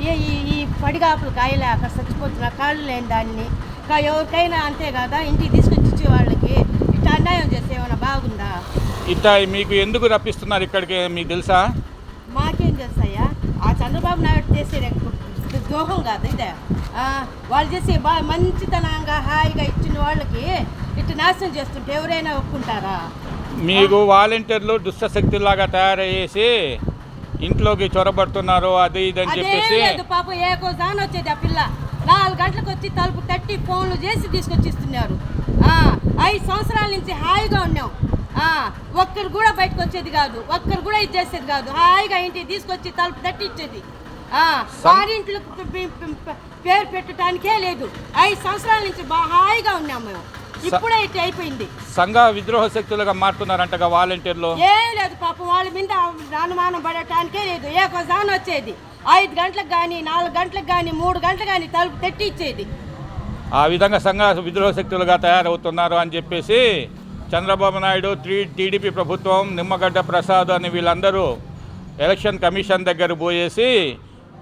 ఈ ఈ- పడిగాపులు కాయలేక చచ్చిపోతున్న కాళ్ళు లేని దాన్ని. ఎవరికైనా అంతే కదా ఇంటికి తీసుకొచ్చి ఇచ్చే వాళ్ళకి ఇట్లా అన్యాయం చేస్తే ఏమైనా బాగుందా? ఇట్లా మీకు ఎందుకు రప్పిస్తున్నారు ఇక్కడికి మీకు తెలుసా? మాకేం చేస్తాయా ఆ చంద్రబాబు నాయుడు చేసే ద్రోహం కాదు ఇదే. వాళ్ళు చేసే బాగా మంచితనంగా హాయిగా ఇచ్చిన వాళ్ళకి ఇట్లా నాశనం చేస్తుంటే ఎవరైనా ఒప్పుకుంటారా? మీకు వాలంటీర్లు దుష్టశక్తులాగా తయారయ్యేసి ఇంట్లోకి చొరబడుతున్నారు అది ఇది అని చెప్పేసి లేదు పాపం ఏ కోసాని వచ్చేది ఆ పిల్ల. నాలుగు గంటలకు వచ్చి తలుపు తట్టి ఫోన్లు చేసి తీసుకొచ్చి ఇస్తున్నారు ఆ, ఐదు సంవత్సరాల నుంచి హాయిగా ఉన్నాం. ఆ, ఒక్కరు కూడా బయటకు వచ్చేది కాదు. ఒక్కరు కూడా ఇది చేసేది కాదు. హాయిగా ఇంటికి తీసుకొచ్చి తలుపు తట్టి ఇచ్చేది. ఆ, వారింట్లో పేరు పెట్టడానికే లేదు. ఐదు సంవత్సరాల నుంచి హాయిగా ఉన్నాం మేము. ఇప్పుడే ఇట్లా అయిపోయింది. సంఘ విద్రోహ శక్తులుగా మారుతున్నారంటగా వాలంటీర్లు? ఏం లేదు పాపం వాళ్ళ మీద అనుమానం పడటానికే లేదు. ఏ కొసాన్ వచ్చేది. ఐదు గంటలకు కానీ నాలుగు గంటలకు కానీ మూడు గంటలకు కానీ తలుపు తట్టి ఇచ్చేది. ఆ విధంగా సంఘ విద్రోహ శక్తులుగా తయారవుతున్నారు అని చెప్పేసి చంద్రబాబు నాయుడు టీ టీడీపీ ప్రభుత్వం నిమ్మగడ్డ ప్రసాద్ అని వీళ్ళందరూ ఎలక్షన్ కమిషన్ దగ్గర పోయేసి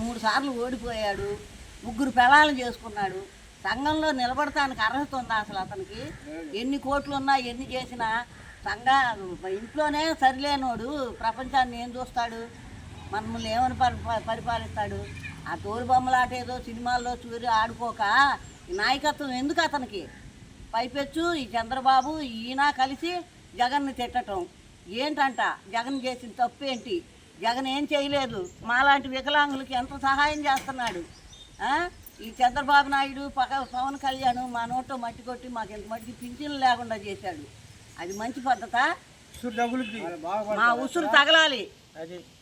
మూడు సార్లు ఓడిపోయాడు. ముగ్గురు పెళాలు చేసుకున్నాడు. సంఘంలో నిలబడటానికి అర్హత ఉందా అసలు అతనికి? ఎన్ని కోట్లు ఉన్నా ఎన్ని చేసినా సంఘ ఇంట్లోనే సరిలేనోడు ప్రపంచాన్ని ఏం చూస్తాడు? మనల్ని ఏమని పరి పరిపాలిస్తాడు? ఆ తోలు బొమ్మలాట ఏదో సినిమాల్లో చూరి ఆడుకోక నాయకత్వం ఎందుకు అతనికి? పైపెచ్చు ఈ చంద్రబాబు ఈయన కలిసి జగన్ని తిట్టటం. ఏంటంట? జగన్ చేసిన తప్పు ఏంటి? జగన్ ఏం చేయలేదు. మాలాంటి వికలాంగులకి ఎంత సహాయం చేస్తున్నాడు? ఆ? ఈ చంద్రబాబు నాయుడు పక పవన్ కళ్యాణ్ మా నోట్లో మట్టి కొట్టి మాకు ఇంత మట్టికి పింఛన్లు లేకుండా చేశాడు. అది మంచి పద్ధత. మా ఉసురు తగలాలి.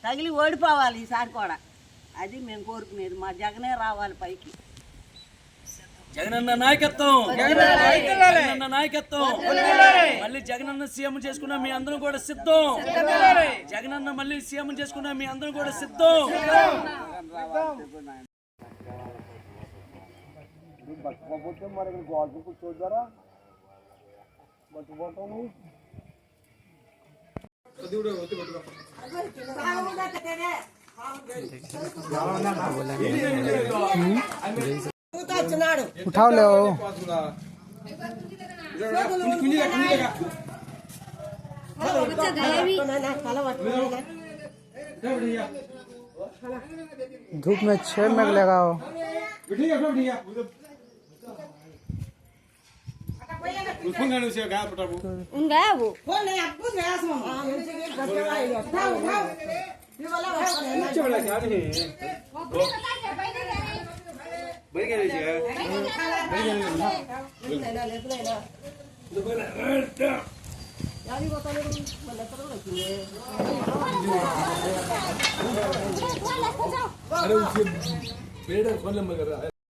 తగిలి ఓడిపోవాలి ఈసారి కూడా. అది మేము కోరుకునేది. మా జగనే రావాలి పైకి. జగనన్న నాయకత్వం జగనన్న నాయకత్వం మళ్ళీ జగనన్న సీఎం చేసుకున్న మీ అందరం కూడా సిద్ధం జగనన్న మళ్ళీ సీఎం చేసుకున్న మీ అందరం కూడా సిద్ధం उठाओ ले धूप में छह मैग लगाओ। उन गया वो? अरे उसे पेड़ खोल नंबर कर रहा है